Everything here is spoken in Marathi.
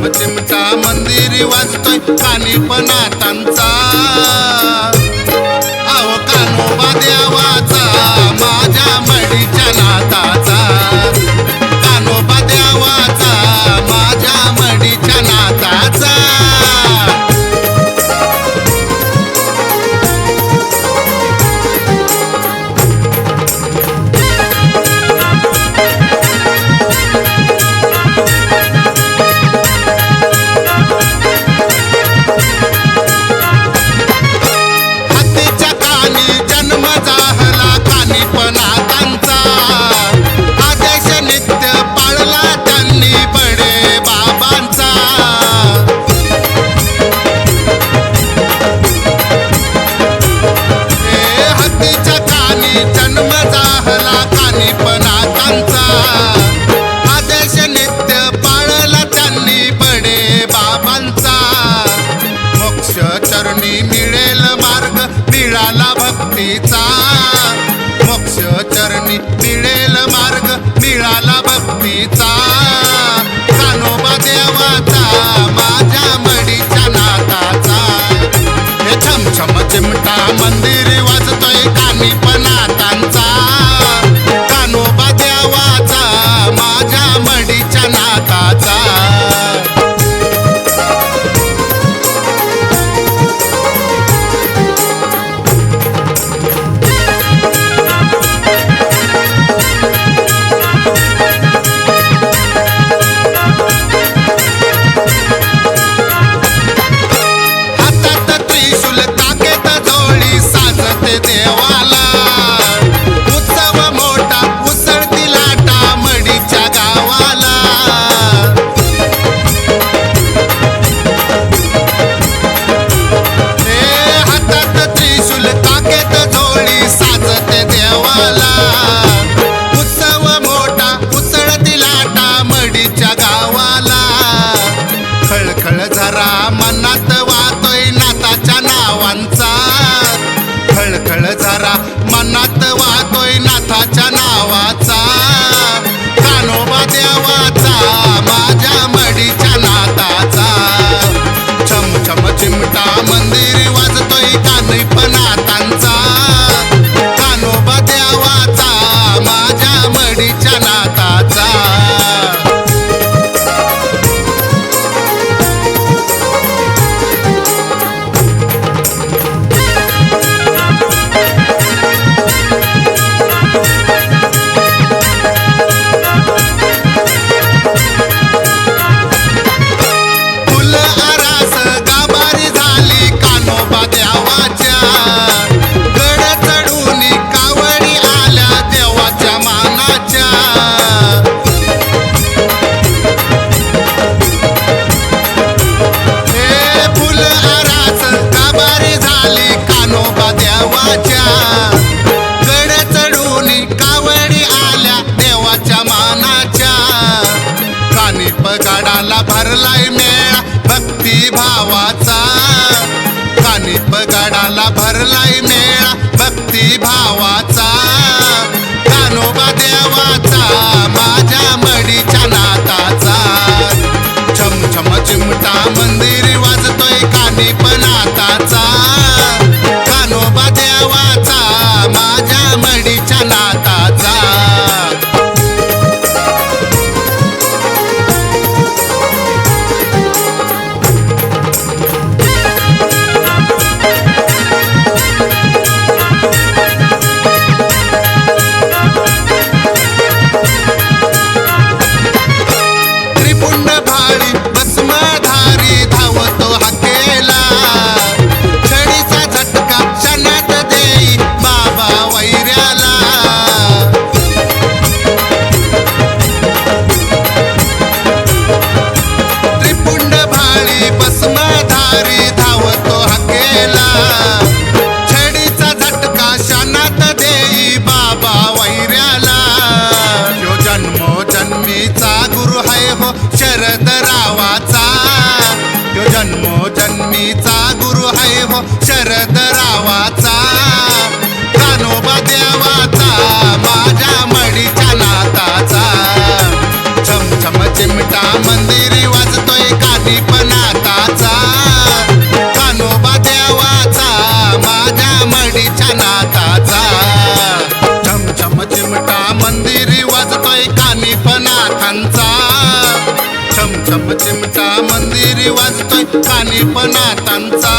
चिमटा मंदिर वाजतोय. पाणी पण आतांचा. जन्म जाहला कानी पनातांचा आदेश नित्य पाळला त्यांनी बडे बाबांचा. मोक्ष चरणी मिळेल मार्ग मिळाला भक्तीचा. मोक्ष चरणी मिळेल मार्ग मिळाला भक्तीचा. खळखळ मनात वाहतोय नाताच्या नावांचा. खळखळ झरा मनात वाहतोय नाथाच्या नावाचा देवाच्या गड चढून कावडी आल्या देवाच्या मानाच्या. कानिप गाडाला भरलाय मेळा भक्ती भावाचा. कानिप गाडाला भरलाय मेळा भक्ती भावाचा. कानोबा देवाचा त्रिपुंड भाळी भस्मधारी धावतो हकेला छडीचा झटका क्षणात देई बाबा वैऱ्याला. यो जन्मो जन्मीचा गुरु है हो शरद रावाचा. यो जन्मो जन्मीचा गुरु है हो शरद रावाचा. कानोबा देवाचा माझ्या मडीच्या नाताचा. छम छम चिमटा मंदिरी मंदिर वाजतोय पाणी पण आतांचा